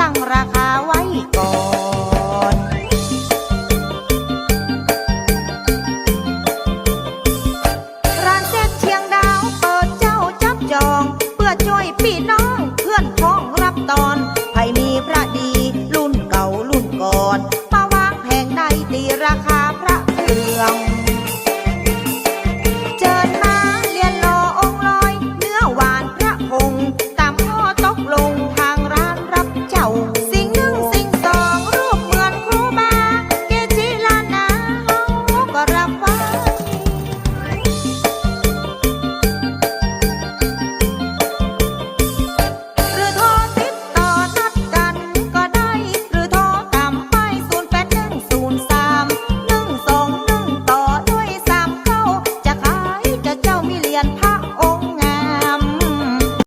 ตั้งราคาไว้ก่อนร้านเซ็ตเชียงดาวเปิดเจ้าจับจอง เพื่อช่วยพี่น้องเพื่อนพ้องรับตอนใครมีพระดีรุ่นเก่ารุ่นก่อนมาวางแผงใดตีราคาพระเครื่อง อนพ